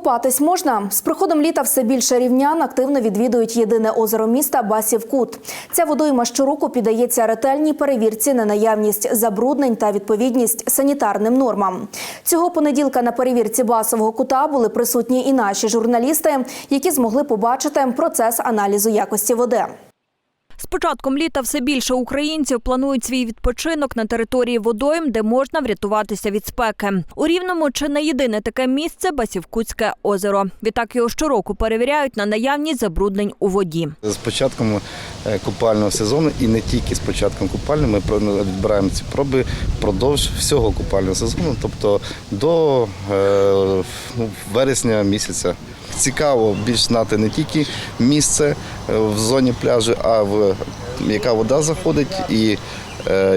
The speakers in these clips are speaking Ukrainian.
Купатись можна з приходом літа все більше рівнян активно відвідують єдине озеро міста Басів Кут. Ця водойма щороку піддається ретельній перевірці на наявність забруднень та відповідність санітарним нормам. Цього понеділка на перевірці басового кута були присутні і наші журналісти, які змогли побачити процес аналізу якості води. З початком літа все більше українців планують свій відпочинок на території водойм, де можна врятуватися від спеки. У Рівному чи не єдине таке місце Басівкутське озеро. Відтак його щороку перевіряють на наявність забруднень у воді. З початком е, купального сезону і не тільки з початком купального, ми відбираємо ці проби впродовж всього купального сезону, тобто до е, ну, вересня місяця. Цікаво більш знати не тільки місце е, в зоні пляжу, а в яка вода заходить і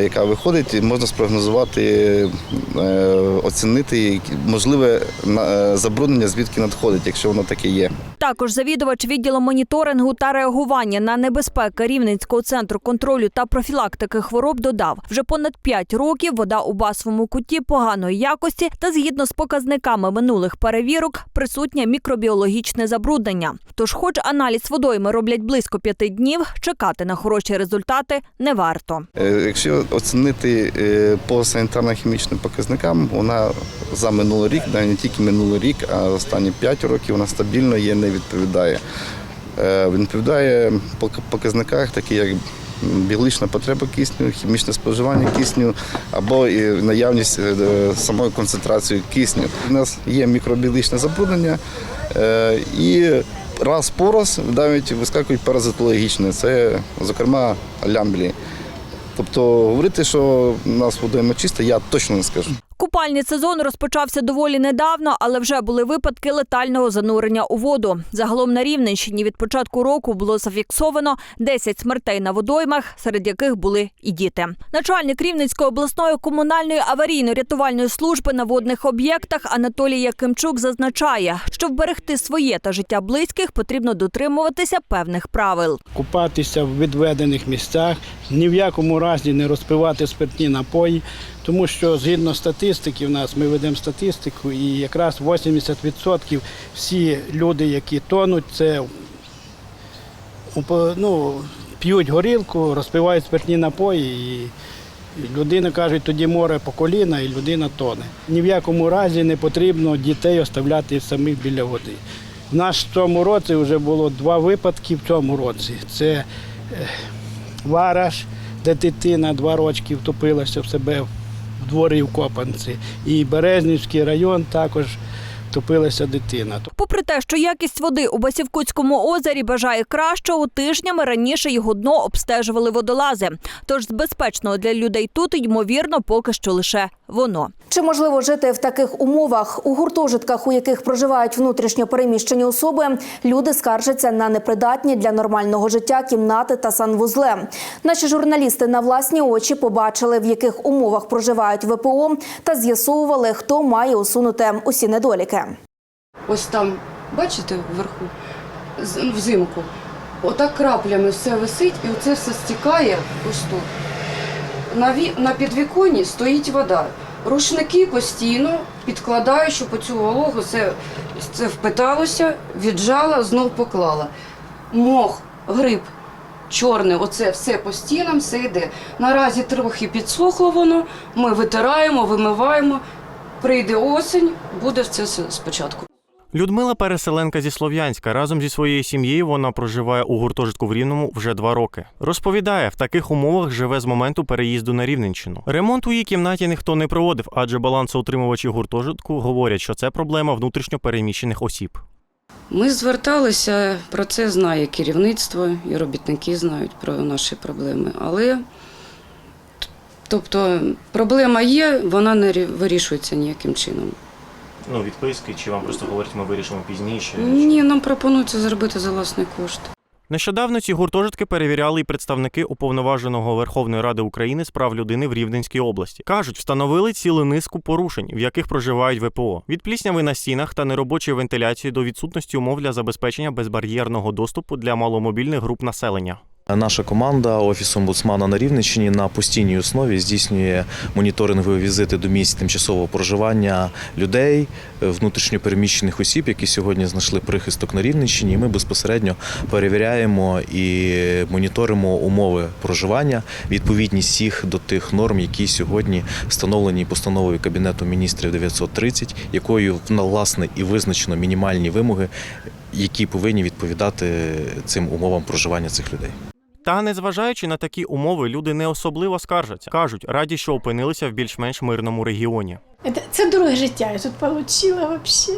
яка виходить, можна спрогнозувати, е, оцінити можливе е, забруднення, звідки надходить, якщо воно таке є. Також завідувач відділу моніторингу та реагування на небезпеки Рівненського центру контролю та профілактики хвороб додав, вже понад 5 років вода у басовому куті поганої якості та згідно з показниками минулих перевірок присутнє мікробіологічне забруднення. Тож, хоч аналіз водойми роблять близько п'яти днів, чекати на хороші результати не варто. Якщо оцінити е, по санітарно-хімічним показникам, вона за минулий рік, не тільки минулий рік, а останні 5 років вона стабільно є, не відповідає. Е, Відповідає по показниках, такі як біологічна потреба кисню, хімічне споживання кисню або і наявність е, самої концентрації кисню. У нас є мікробіологічне забруднення і раз по раз навіть вискакують паразитологічні, це, зокрема, лямблі. Тобто говорити, що у нас водойма чиста, я точно не скажу. Купальний сезон розпочався доволі недавно, але вже були випадки летального занурення у воду. Загалом на Рівненщині від початку року було зафіксовано 10 смертей на водоймах, серед яких були і діти. Начальник Рівненської обласної комунальної аварійно-рятувальної служби на водних об'єктах Анатолій Якимчук зазначає, щоб вберегти своє та життя близьких, потрібно дотримуватися певних правил. купатися в відведених місцях, ні в якому разі не розпивати спиртні напої, тому що згідно статистики, в нас ми ведемо статистику, і якраз 80% всі люди, які тонуть, це ну, п'ють горілку, розпивають спиртні напої. І Людина каже, тоді море по коліна, і людина тоне. Ні в якому разі не потрібно дітей оставляти самих біля води. В нас в цьому році вже було два випадки в цьому році. Це е, Вараш, де дитина два рочки втопилася в себе в дворі в Копанці. І Березнівський район також топилася дитина. Попри те, що якість води у Басівкутському озері бажає кращого, тижнями раніше його дно обстежували водолази. Тож з безпечного для людей тут, ймовірно, поки що лише воно. Чи можливо жити в таких умовах у гуртожитках, у яких проживають внутрішньо переміщені особи? Люди скаржаться на непридатні для нормального життя кімнати та санвузли. Наші журналісти на власні очі побачили, в яких умовах проживають ВПО, та з'ясовували, хто має усунути усі недоліки. Ось там, бачите, вверху, з- взимку, отак краплями все висить і оце все стікає ось тут. На, ві... на підвіконні стоїть вода. Рушники постійно підкладаю, щоб оцю вологу це, це впиталося, віджала, знов поклала. Мох, гриб, чорний, оце все по стінам, все йде. Наразі трохи підсохло воно, ми витираємо, вимиваємо. Прийде осінь, буде все спочатку. Людмила переселенка зі Слов'янська. Разом зі своєю сім'єю вона проживає у гуртожитку в Рівному вже два роки. Розповідає, в таких умовах живе з моменту переїзду на Рівненщину. Ремонт у її кімнаті ніхто не проводив, адже балансоутримувачі гуртожитку говорять, що це проблема внутрішньо переміщених осіб. Ми зверталися, про це знає керівництво і робітники знають про наші проблеми. Але тобто проблема є, вона не рі- вирішується ніяким чином. Ну, відписки, чи вам просто говорять, ми вирішимо пізніше. Ні, нам пропонується зробити за власний кошт. Нещодавно ці гуртожитки перевіряли і представники уповноваженого Верховної Ради України з прав людини в Рівненській області. кажуть, встановили цілу низку порушень, в яких проживають ВПО від плісняви на стінах та неробочої вентиляції до відсутності умов для забезпечення безбар'єрного доступу для маломобільних груп населення. Наша команда Офісу омбудсмана на Рівненщині на постійній основі здійснює моніторингові візити до місць тимчасового проживання людей, е, внутрішньопереміщених осіб, які сьогодні знайшли прихисток на Рівненщині. Ми безпосередньо перевіряємо і моніторимо умови проживання, відповідність їх до тих норм, які сьогодні встановлені постановою Кабінету міністрів 930, якою власне і визначено мінімальні вимоги, які повинні відповідати цим умовам проживання цих людей. Та незважаючи на такі умови, люди не особливо скаржаться. кажуть, раді, що опинилися в більш-менш мирному регіоні. Это, це друге життя я тут получила вообще.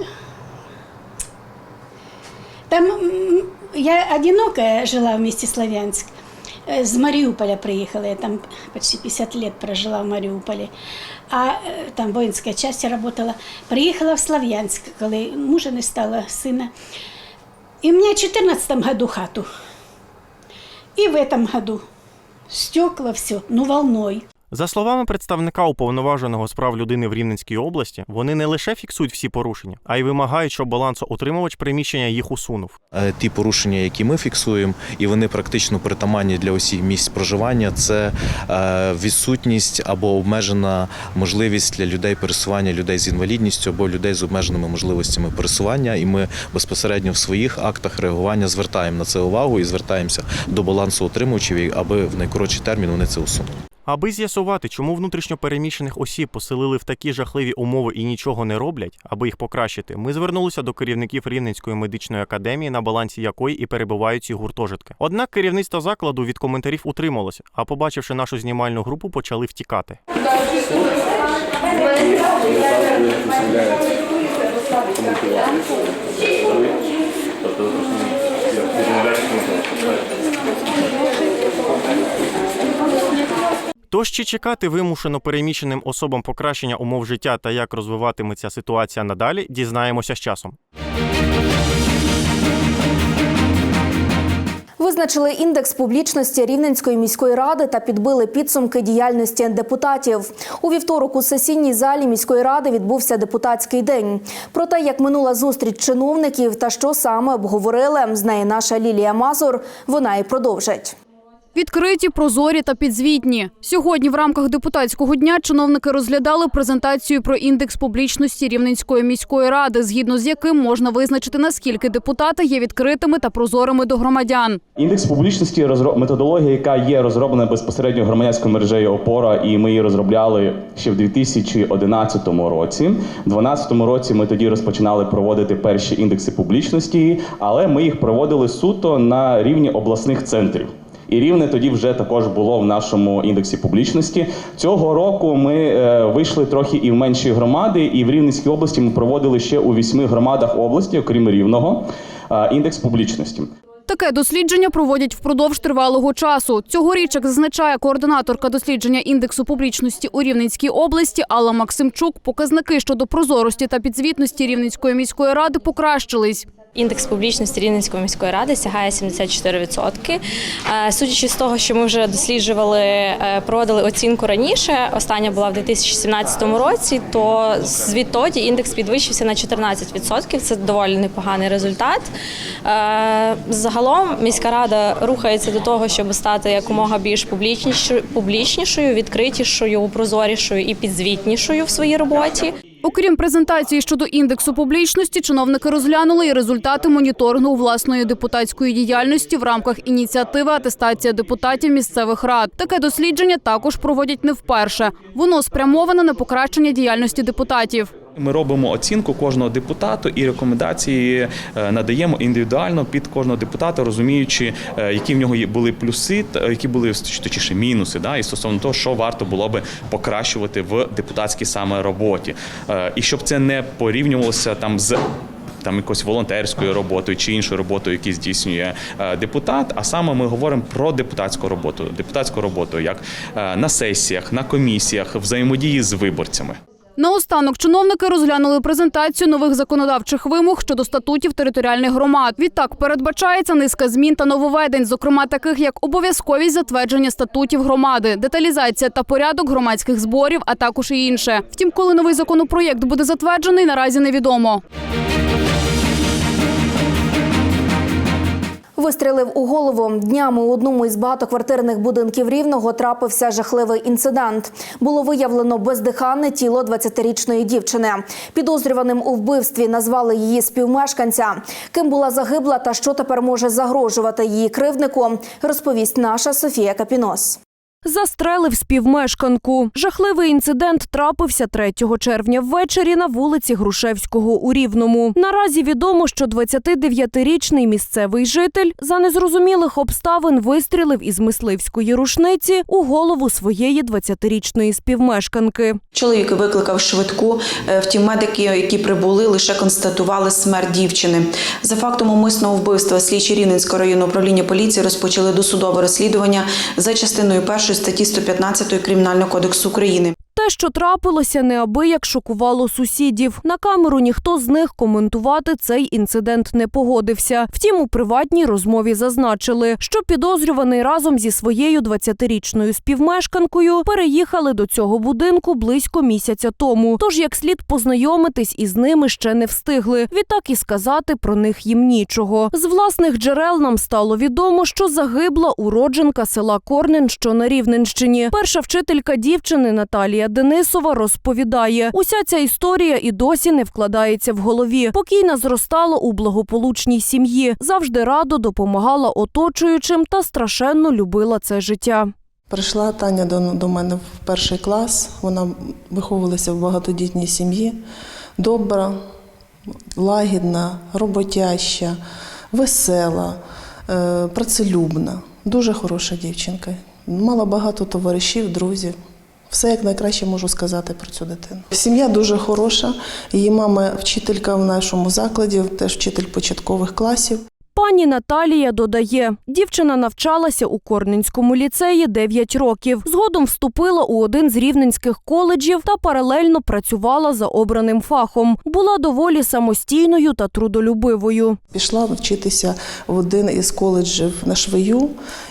Там м, я одинокая жила в місті Славянськ. Э, З Маріуполя приїхала, я там почти 50 лет прожила в Маріуполі. А э, там воїнська часть работала. Приїхала в Слав'янськ, коли мужа не стало, сина. І у мене в 14 году хату. і в этом году стекла, все, ну волной. За словами представника уповноваженого з прав людини в Рівненській області, вони не лише фіксують всі порушення, а й вимагають, щоб балансоутримувач приміщення їх усунув. Е, Ті порушення, які ми фіксуємо, і вони практично притаманні для усіх місць проживання, це е, відсутність або обмежена можливість для людей пересування людей з інвалідністю або людей з обмеженими можливостями пересування. І ми безпосередньо в своїх актах реагування звертаємо на це увагу і звертаємося до балансу отримувачів, аби в найкоротший термін вони це усунули. Аби з'ясувати, чому внутрішньопереміщених осіб поселили в такі жахливі умови і нічого не роблять, аби їх покращити, ми звернулися до керівників Рівненської медичної академії, на балансі якої і перебувають ці гуртожитки. Однак керівництво закладу від коментарів утрималося, а побачивши нашу знімальну групу, почали втікати. Тож чи чекати вимушено переміщеним особам покращення умов життя та як розвиватиметься ситуація надалі, дізнаємося з часом. Визначили індекс публічності Рівненської міської ради та підбили підсумки діяльності депутатів. У вівторок у сесійній залі міської ради відбувся депутатський день. Про те, як минула зустріч чиновників та що саме обговорили, знає наша Лілія Мазур. Вона і продовжить. Відкриті, прозорі та підзвітні. Сьогодні в рамках депутатського дня чиновники розглядали презентацію про індекс публічності Рівненської міської ради, згідно з яким можна визначити, наскільки депутати є відкритими та прозорими до громадян. Індекс публічності методологія, яка є розроблена безпосередньо громадянською мережею Опора, і ми її розробляли ще в 2011 році. У 2012 році ми тоді розпочинали проводити перші індекси публічності, але ми їх проводили суто на рівні обласних центрів. І рівне тоді вже також було в нашому індексі публічності. Цього року ми е, вийшли трохи і в менші громади, і в Рівненській області ми проводили ще у вісьми громадах області, окрім рівного, е, індекс публічності. Таке дослідження проводять впродовж тривалого часу. Цьогоріч, як зазначає координаторка дослідження індексу публічності у Рівненській області Алла Максимчук, показники щодо прозорості та підзвітності Рівненської міської ради покращились. Індекс публічності Рівненської міської ради сягає 74%. Е, Судячи з того, що ми вже досліджували, е, проводили оцінку раніше, остання була в 2017 році, то звідтоді індекс підвищився на 14%. Це доволі непоганий результат. Е, Загалом міська рада рухається до того, щоб стати якомога більш публічнішою, відкритішою, прозорішою і підзвітнішою в своїй роботі. Окрім презентації щодо індексу публічності, чиновники розглянули і результати моніторингу власної депутатської діяльності в рамках ініціативи атестація депутатів місцевих рад. Таке дослідження також проводять не вперше. Воно спрямоване на покращення діяльності депутатів. Ми робимо оцінку кожного депутату і рекомендації е, надаємо індивідуально під кожного депутата, розуміючи, е, які в нього були плюси, та які були точніше мінуси, да, і стосовно того, що варто було би покращувати в депутатській саме роботі, Е, і щоб це не порівнювалося там з. Там якоюсь волонтерською роботою чи іншою роботою, які здійснює е, депутат. А саме ми говоримо про депутатську роботу, депутатську роботу як е, на сесіях, на комісіях, взаємодії з виборцями. Наостанок чиновники розглянули презентацію нових законодавчих вимог щодо статутів територіальних громад. Відтак передбачається низка змін та нововведень, зокрема таких як обов'язковість затвердження статутів громади, деталізація та порядок громадських зборів, а також і інше. Втім, коли новий законопроєкт буде затверджений, наразі невідомо. Вистрілив у голову. Днями у одному із багатоквартирних будинків Рівного трапився жахливий інцидент. Було виявлено бездиханне тіло 20-річної дівчини. Підозрюваним у вбивстві назвали її співмешканця. Ким була загибла та що тепер може загрожувати її кривднику, розповість наша Софія Капінос. Застрелив співмешканку. Жахливий інцидент трапився 3 червня ввечері на вулиці Грушевського у Рівному. Наразі відомо, що 29-річний місцевий житель за незрозумілих обставин вистрілив із мисливської рушниці у голову своєї 20-річної співмешканки. Чоловік викликав швидку. Е, Втім, медики, які прибули, лише констатували смерть дівчини. За фактом умисного вбивства слідчі Рівненського районного управління поліції розпочали досудове розслідування за частиною першої статті 115 Кримінального кодексу України. Те, що трапилося, неабияк шокувало сусідів. На камеру ніхто з них коментувати цей інцидент не погодився. Втім, у приватній розмові зазначили, що підозрюваний разом зі своєю 20-річною співмешканкою переїхали до цього будинку близько місяця тому. Тож, як слід познайомитись із ними ще не встигли. Відтак і сказати про них їм нічого. З власних джерел нам стало відомо, що загибла уродженка села Корнен, що на Рівненщині. Перша вчителька дівчини Наталія Денисова розповідає, уся ця історія і досі не вкладається в голові. Покійна зростала у благополучній сім'ї, завжди радо допомагала оточуючим та страшенно любила це життя. Прийшла Таня до, до мене в перший клас. Вона виховувалася в багатодітній сім'ї. Добра, лагідна, роботяща, весела, е, працелюбна. Дуже хороша дівчинка. Мала багато товаришів, друзів. Все як найкраще можу сказати про цю дитину. Сім'я дуже хороша. Її мама вчителька в нашому закладі, теж вчитель початкових класів. Пані Наталія додає, дівчина навчалася у Корненському ліцеї 9 років. Згодом вступила у один з рівненських коледжів та паралельно працювала за обраним фахом. Була доволі самостійною та трудолюбивою. Пішла вчитися в один із коледжів на швею,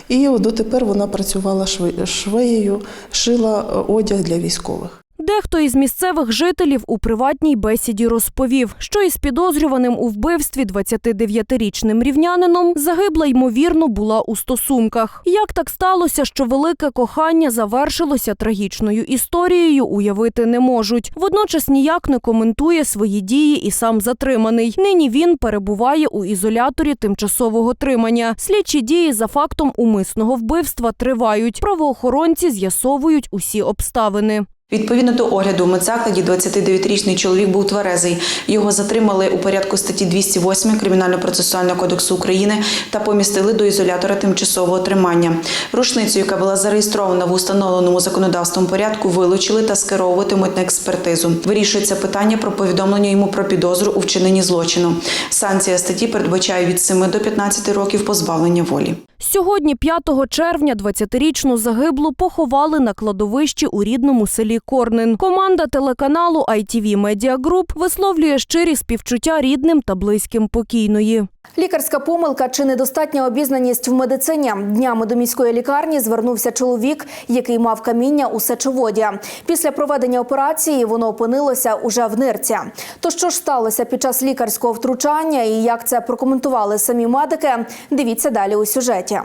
і дотепер вона працювала швеєю, шила е, одяг для військових. Дехто із місцевих жителів у приватній бесіді розповів, що із підозрюваним у вбивстві 29-річним рівнянином загибла ймовірно була у стосунках. Як так сталося, що велике кохання завершилося трагічною історією, уявити не можуть. Водночас ніяк не коментує свої дії і сам затриманий. Нині він перебуває у ізоляторі тимчасового тримання. Слідчі дії за фактом умисного вбивства тривають. Правоохоронці з'ясовують усі обставини. Відповідно до огляду в медзакладі 29-річний чоловік був тверезий. Його затримали у порядку статті 208 Кримінально-процесуального кодексу України та помістили до ізолятора тимчасового тримання. Рушницю, яка була зареєстрована в установленому законодавством порядку, вилучили та скеровуватимуть на експертизу. Вирішується питання про повідомлення йому про підозру у вчиненні злочину. Санкція статті передбачає від 7 до 15 років позбавлення волі. Сьогодні, 5 червня, 20-річну загиблу поховали на кладовищі у рідному селі Корнин. Команда телеканалу ITV Media Group висловлює щирі співчуття рідним та близьким покійної. Лікарська помилка чи недостатня обізнаність в медицині. Днями до міської лікарні звернувся чоловік, який мав каміння у сечоводі. Після проведення операції воно опинилося уже в нирці. То що ж сталося під час лікарського втручання і як це прокоментували самі медики? Дивіться далі у сюжеті.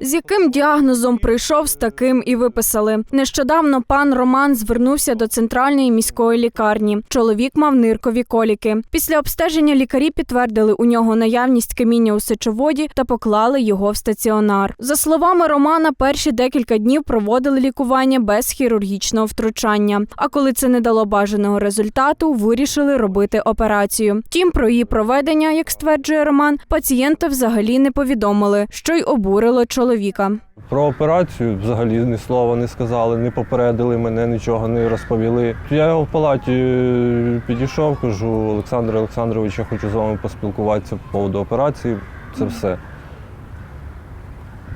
З яким діагнозом прийшов, з таким і виписали. Нещодавно пан Роман звернувся до центральної міської лікарні. Чоловік мав ниркові коліки. Після обстеження лікарі підтвердили у нього наявність каміння у сечоводі та поклали його в стаціонар. За словами Романа, перші декілька днів проводили лікування без хірургічного втручання. А коли це не дало бажаного результату, вирішили робити операцію. Втім, про її проведення, як стверджує Роман, пацієнта взагалі не повідомили, що й обурило чоловіка. Про операцію взагалі ні слова не сказали, не попередили мене, нічого не розповіли. Я його в палаті е, підійшов, кажу, Олександр Олександрович, я хочу з вами поспілкуватися по поводу операції. Це все.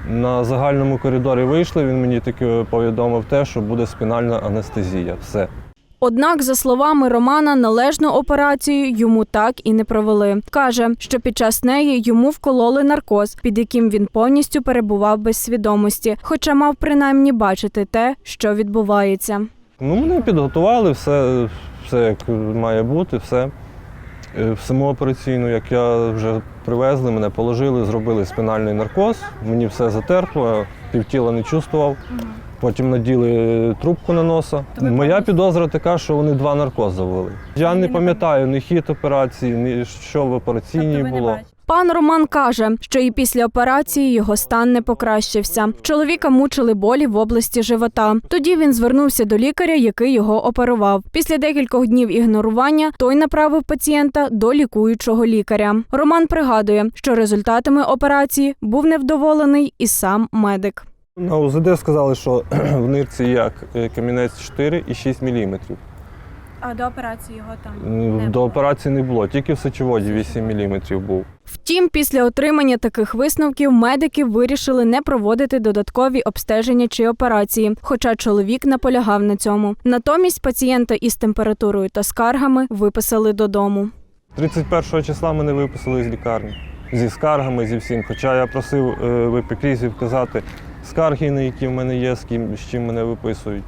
На загальному коридорі вийшли, він мені таки повідомив те, що буде спінальна анестезія. Все. Однак, за словами Романа, належну операцію йому так і не провели. Каже, що під час неї йому вкололи наркоз, під яким він повністю перебував без свідомості, хоча мав принаймні бачити те, що відбувається. Ну, мене підготували, все, все як має бути, все. Е, В саму операційну, як я вже привезли, мене положили, зробили спінальний наркоз, мені все затерпло, півтіла не чувствував. Потім наділи трубку на носа. Моя підозра така, що вони два наркози ввели. Я не пам'ятаю ні хід операції, ні що в операційній було. Пан Роман каже, що і після операції його стан не покращився. Чоловіка мучили болі в області живота. Тоді він звернувся до лікаря, який його оперував. Після декількох днів ігнорування той направив пацієнта до лікуючого лікаря. Роман пригадує, що результатами операції був невдоволений і сам медик. На УЗД сказали, що в нирці як е, камінець 4 і 6 мм. А до операції його там До операції не було, тільки в сечоводі 8 мм був. Втім, після отримання таких висновків медики вирішили не проводити додаткові обстеження чи операції, хоча чоловік наполягав на цьому. Натомість пацієнта із температурою та скаргами виписали додому. 31 числа мене виписали з лікарні зі скаргами, зі всім. Хоча я просив е, в епікрізі вказати скарги, на які в мене є, з ким з чим мене виписують.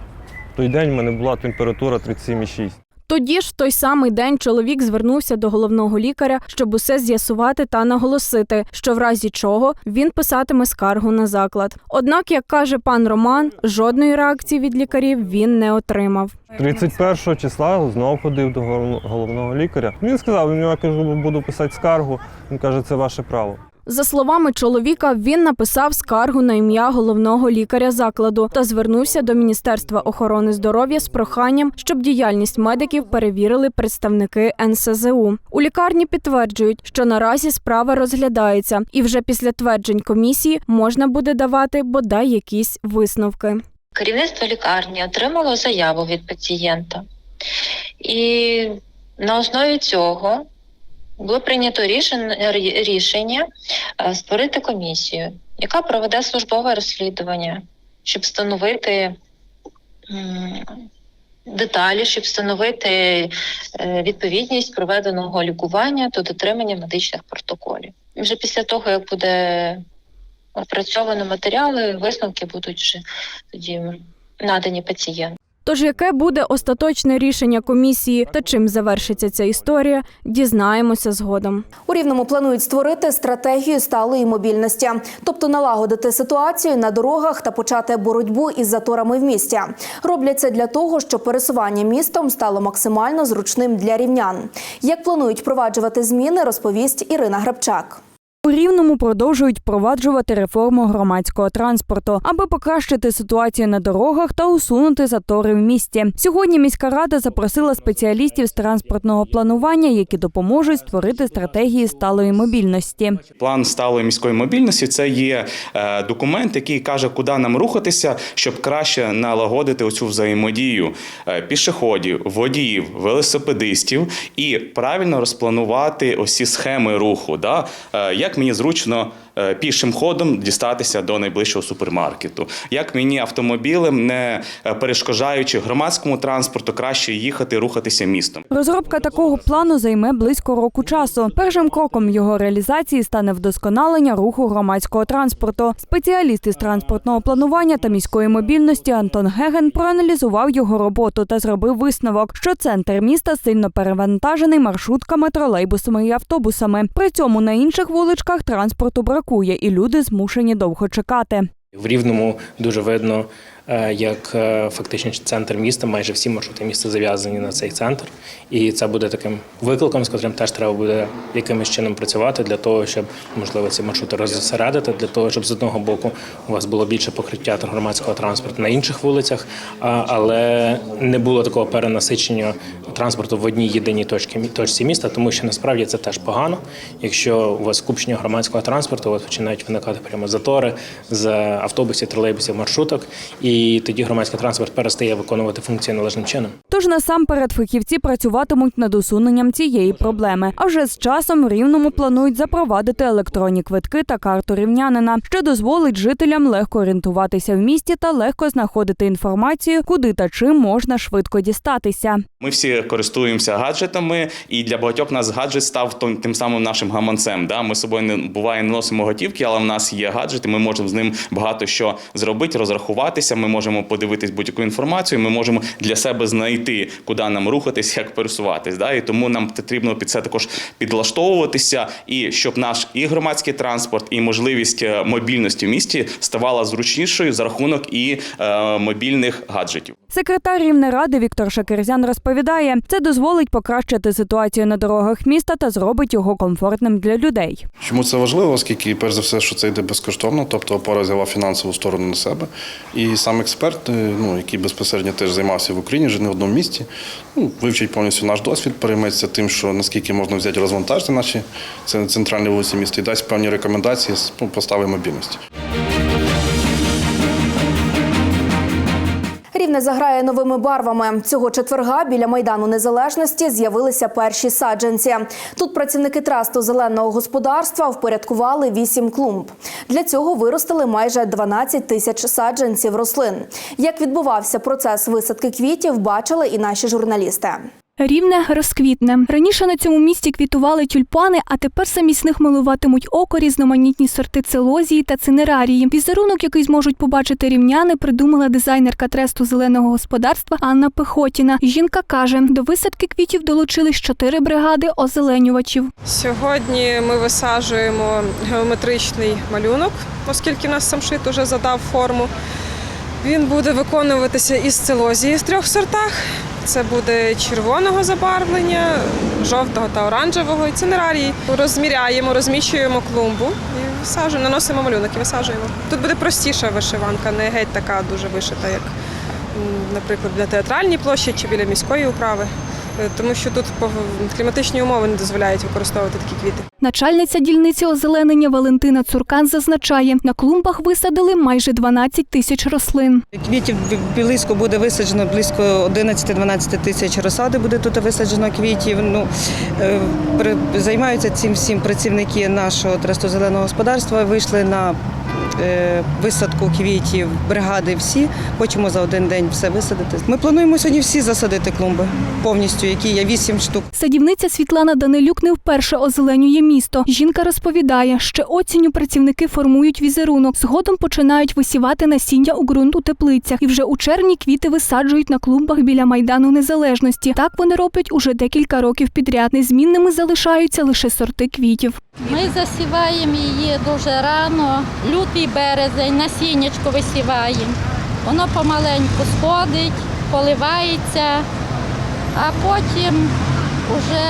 В той день в мене була температура 37,6. Тоді ж в той самий день чоловік звернувся до головного лікаря, щоб усе з'ясувати та наголосити, що в разі чого він писатиме скаргу на заклад. Однак, як каже пан Роман, жодної реакції від лікарів він не отримав. 31 числа знов ходив до головного лікаря. Він сказав, я кажу, буду писати скаргу. Він каже, це ваше право. За словами чоловіка, він написав скаргу на ім'я головного лікаря закладу та звернувся до Міністерства охорони здоров'я з проханням, щоб діяльність медиків перевірили представники НСЗУ. У лікарні підтверджують, що наразі справа розглядається, і вже після тверджень комісії можна буде давати бодай якісь висновки. Керівництво лікарні отримало заяву від пацієнта, і на основі цього було прийнято рішення, е, створити комісію, яка проведе службове розслідування, щоб встановити деталі, щоб встановити е, відповідність проведеного лікування до дотримання медичних протоколів. Вже після того, як буде опрацьовано матеріали, висновки будуть вже тоді надані пацієнту. Тож, яке буде остаточне рішення комісії та чим завершиться ця історія, дізнаємося згодом. У Рівному планують створити стратегію сталої мобільності, тобто налагодити ситуацію на дорогах та почати боротьбу із заторами в місті. Роблять це для того, щоб пересування містом стало максимально зручним для рівнян. Як планують впроваджувати зміни, розповість Ірина Грабчак. У Рівному продовжують впроваджувати реформу громадського транспорту, аби покращити ситуацію на дорогах та усунути затори в місті. Сьогодні міська рада запросила спеціалістів з транспортного планування, які допоможуть створити стратегії сталої мобільності. План сталої міської мобільності це є е, документ, який каже, куди нам рухатися, щоб краще налагодити оцю взаємодію е, пішоходів, водіїв, велосипедистів і правильно розпланувати ці схеми руху. Да? Як мені зручно пішим ходом дістатися до найближчого супермаркету, як мені автомобілем, не е, перешкоджаючи громадському транспорту, краще їхати, рухатися містом. Розробка такого плану займе близько року часу. Першим кроком його реалізації стане вдосконалення руху громадського транспорту. Спеціаліст із транспортного планування та міської мобільності Антон Геген проаналізував його роботу та зробив висновок, що центр міста сильно перевантажений маршрутками, тролейбусами і автобусами. При цьому на інших вуличках транспорту бракує, і люди змушені довго чекати. В Рівному дуже видно, як е, фактично центр міста, майже всі маршрути міста зав'язані на цей центр. І це буде таким викликом, з котрим теж треба буде якимось чином працювати для того, щоб можливо ці маршрути розсередити, для того, щоб з одного боку у вас було більше покриття громадського транспорту на інших вулицях, але не було такого перенасичення транспорту в одній єдиній точці, точці міста, тому що насправді це теж погано. Якщо у вас скупчення громадського транспорту, у вас починають виникати прямо затори з автобусів, тролейбусів, маршруток. І і тоді громадський транспорт перестає виконувати функції належним чином. Тож насамперед фахівці працюватимуть над усуненням цієї проблеми. А вже з часом в рівному планують запровадити електронні квитки та карту рівнянина, що дозволить жителям легко орієнтуватися в місті та легко знаходити інформацію, куди та чим можна швидко дістатися. Ми всі користуємося гаджетами, і для багатьох нас гаджет став тим, тим самим нашим гаманцем. Да? Ми з собою не буває не носимо готівки, але в нас є гаджет, і ми можемо з ним багато що зробити, розрахуватися. Ми можемо подивитись будь-яку інформацію. Ми можемо для себе знайти, куди нам рухатись, як пересуватись. Да? І тому нам потрібно під це також підлаштовуватися, і щоб наш і громадський транспорт, і можливість е, мобільності в місті ставала зручнішою за рахунок і е, мобільних гаджетів. Секретар Рівнеради Віктор Шакерзян розповідає, це дозволить покращити ситуацію на дорогах міста та зробить його комфортним для людей. Чому це важливо? Оскільки, перш за все, що це йде безкоштовно, тобто опора взяла фінансову сторону на себе. І сам експерт, е, ну який безпосередньо теж займався в Україні, вже не в одному місті, ну вивчить повністю наш досвід, перейметься тим, що наскільки можна взяти розвантажити наші центральні вулиці міста і дасть певні рекомендації з ну, постави мобільності. Рівне заграє новими барвами. Цього четверга біля майдану незалежності з'явилися перші саджанці. Тут працівники трасту зеленого господарства впорядкували вісім клумб. Для цього виростили майже 12 тисяч саджанців рослин. Як відбувався процес висадки квітів, бачили і наші журналісти. Рівне розквітне. Раніше на цьому місці квітували тюльпани, а тепер самість них милуватимуть око різноманітні сорти целозії та цинерарії. Візерунок, який зможуть побачити рівняни, придумала дизайнерка тресту зеленого господарства Анна Пехотіна. Жінка каже, до висадки квітів долучились чотири бригади озеленювачів. Сьогодні ми висаджуємо геометричний малюнок, оскільки в нас самшит уже задав форму. Він буде виконуватися із целозії в трьох сортах. Це буде червоного забарвлення, жовтого та оранжевого і цинерарії. Розміряємо, розміщуємо клумбу і висаджуємо, наносимо малюнок і висаджуємо. Тут буде простіша вишиванка, не геть така дуже вишита, як, наприклад, біля театральній площі чи біля міської управи. Е, Тому що тут кліматичні умови не дозволяють використовувати такі квіти. Начальниця дільниці озеленення Валентина Цуркан зазначає, на клумбах висадили майже 12 тисяч рослин. Квітів близько буде висаджено, близько 11-12 тисяч розсади буде тут висаджено квітів. Ну, е, при- займаються цим всім працівники нашого тресту зеленого господарства. Вийшли на висадку квітів, бригади всі. Хочемо за один день все висадити. Ми плануємо сьогодні всі засадити клумби повністю, які є 8 штук. Садівниця Світлана Данилюк не вперше озеленює місто. Жінка розповідає, ще осінню працівники формують візерунок. Згодом починають висівати насіння у ґрунт у теплицях. І вже у червні квіти висаджують на клумбах біля майдану незалежності. Так вони роблять уже декілька років підряд. Незмінними залишаються лише сорти квітів. Ми засіваємо її дуже рано, лютий березень, насіннячко висіваємо. Воно помаленьку сходить, поливається, а потім вже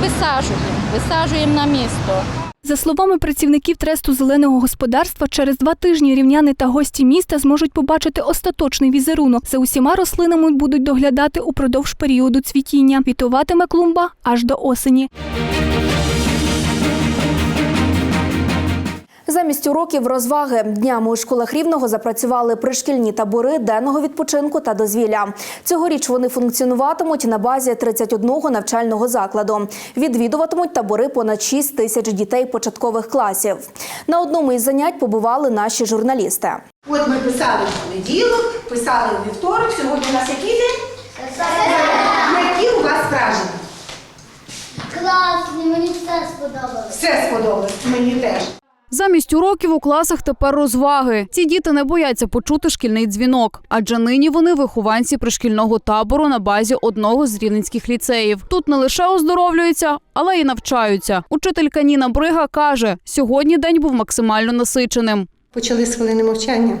висаджуємо, висаджуємо на місто. За словами працівників тресту зеленого господарства, через два тижні рівняни та гості міста зможуть побачити остаточний візерунок. За усіма рослинами будуть доглядати упродовж періоду цвітіння. Квітуватиме клумба аж до осені. Замість уроків розваги днями у школах рівного запрацювали пришкільні табори денного відпочинку та дозвілля. Цьогоріч вони функціонуватимуть на базі 31 навчального закладу. Відвідуватимуть табори понад 6 тисяч дітей початкових класів. На одному із занять побували наші журналісти. От ми писали в понеділок, писали в вівторок, сьогодні у нас який день? Які у вас враження? Класно, мені все сподобалось. Все сподобалось, мені теж. Замість уроків у класах тепер розваги. Ці діти не бояться почути шкільний дзвінок, адже нині вони вихованці пришкільного табору на базі одного з рівненських ліцеїв. Тут не лише оздоровлюються, але й навчаються. Учителька Ніна Брига каже, сьогодні день був максимально насиченим. Почали з хвилини мовчання.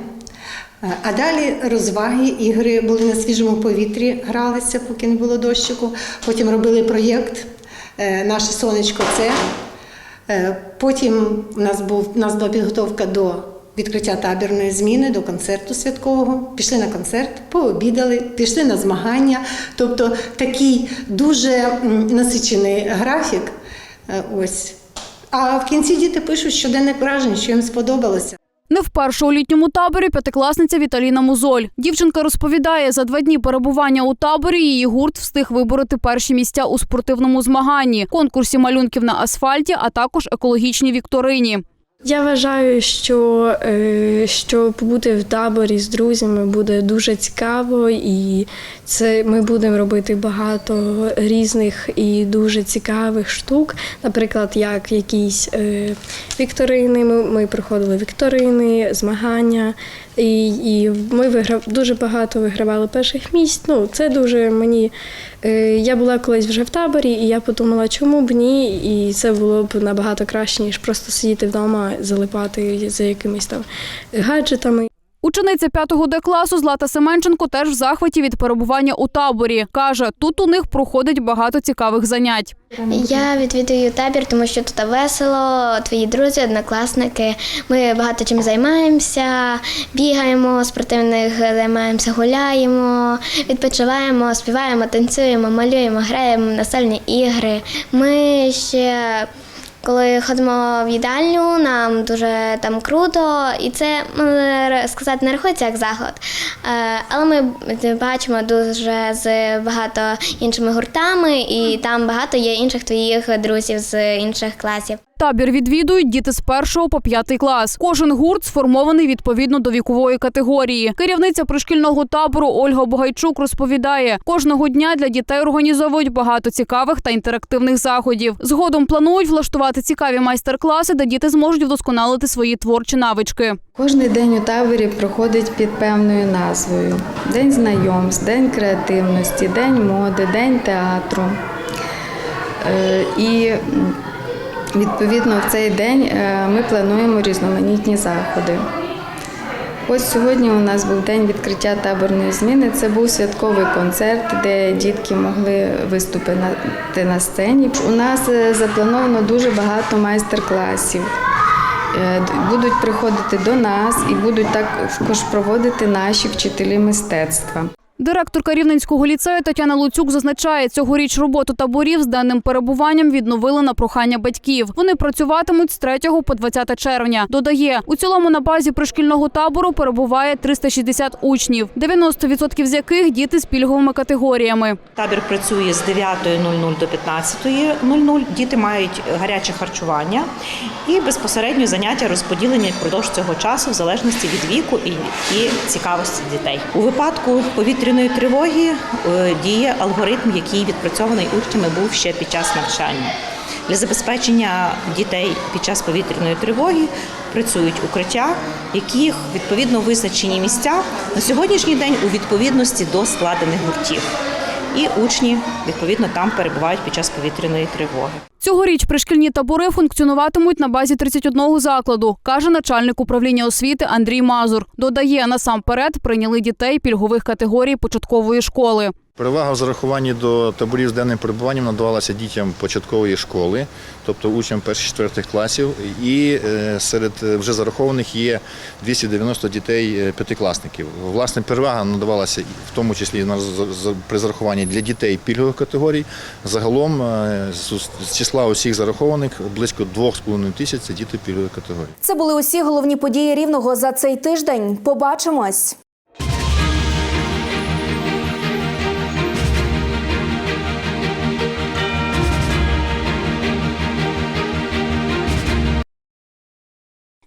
Е, А далі розваги, ігри були на свіжому повітрі, гралися, поки не було дощику. Потім робили проєкт е, Наше сонечко це. Е, Потім у нас був у нас була підготовка до відкриття табірної зміни, до концерту святкового. Пішли на концерт, пообідали, пішли на змагання. Тобто такий дуже насичений графік. Е, Ось. А в кінці діти пишуть щоденник вражень, що їм сподобалося. Не вперше у літньому таборі п'ятикласниця Віталіна Музоль. Дівчинка розповідає, за два дні перебування у таборі її гурт встиг вибороти перші місця у спортивному змаганні, конкурсі малюнків на асфальті, а також екологічній вікторині. Я вважаю, що, е, що побути в таборі з друзями буде дуже цікаво, і це ми будемо робити багато різних і дуже цікавих штук. Наприклад, як якісь е, вікторини. Ми, ми проходили вікторини, змагання, і, і ми виграв дуже багато вигравали перших місць. Ну, це дуже мені. Е, я була колись вже в таборі, і я подумала, чому б ні, і це було б набагато краще, ніж просто сидіти вдома, залипати за якимись там гаджетами. Учениця 5 Д класу Злата Семенченко теж в захваті від перебування у таборі. Каже, тут у них проходить багато цікавих занять. Я відвідую табір, тому що тут весело, твої друзі, однокласники. Ми багато чим займаємося, бігаємо, спортивних займаємося, гуляємо, відпочиваємо, співаємо, танцюємо, малюємо, граємо в настольні ігри. Ми ще коли ходимо в їдальню, нам дуже там круто, і це сказати не рахується як заход. Е, Але ми бачимо дуже з багато іншими гуртами, і там багато є інших твоїх друзів з інших класів. Табір відвідують діти з першого по п'ятий клас. Кожен гурт сформований відповідно до вікової категорії. Керівниця пришкільного табору Ольга Бугайчук розповідає, кожного дня для дітей організовують багато цікавих та інтерактивних заходів. Згодом планують влаштувати цікаві майстер-класи, де діти зможуть вдосконалити свої творчі навички. Кожний день у таборі проходить під певною назвою: День знайомств, День креативності, День моди, День театру. Е, І відповідно в цей день е, ми плануємо різноманітні заходи. Ось сьогодні у нас був день відкриття таборної зміни. Це був святковий концерт, де дітки могли виступити на сцені. У нас е, заплановано дуже багато майстер-класів. Е, Будуть приходити до нас і будуть також проводити наші вчителі мистецтва. Директорка Рівненського ліцею Тетяна Луцюк зазначає, цьогоріч роботу таборів з денним перебуванням відновили на прохання батьків. Вони працюватимуть з 3 по 20 червня. Додає, у цілому на базі пришкільного табору перебуває 360 учнів, 90% з яких діти з пільговими категоріями. Табір працює з 9.00 до 15.00. Діти мають гаряче харчування і безпосередньо заняття розподілені впродовж цього часу в залежності від віку і, і цікавості дітей. У випадку повітряної тривоги е, діє алгоритм, який відпрацьований учнями був ще під час навчання. Для забезпечення дітей під час повітряної тривоги працюють укриття, яких відповідно визначені місця на сьогоднішній день у відповідності до складених гуртів. І учні відповідно там перебувають під час повітряної тривоги. Цьогоріч пришкільні табори функціонуватимуть на базі 31 закладу, каже начальник управління освіти Андрій Мазур. Додає, насамперед прийняли дітей пільгових категорій початкової школи. Перевага в зарахуванні до таборів з денним перебуванням надавалася дітям початкової школи, тобто учням перших четвертих класів. І е, серед е, вже зарахованих є 290 дітей е, п'ятикласників. Власне, перевага надавалася в тому числі при зарахуванні для дітей пільгових категорій. Загалом з числа усіх зарахованих близько 2,5 тисяч це діти пільгових категорій. Це були усі головні події рівного за цей тиждень. Побачимось.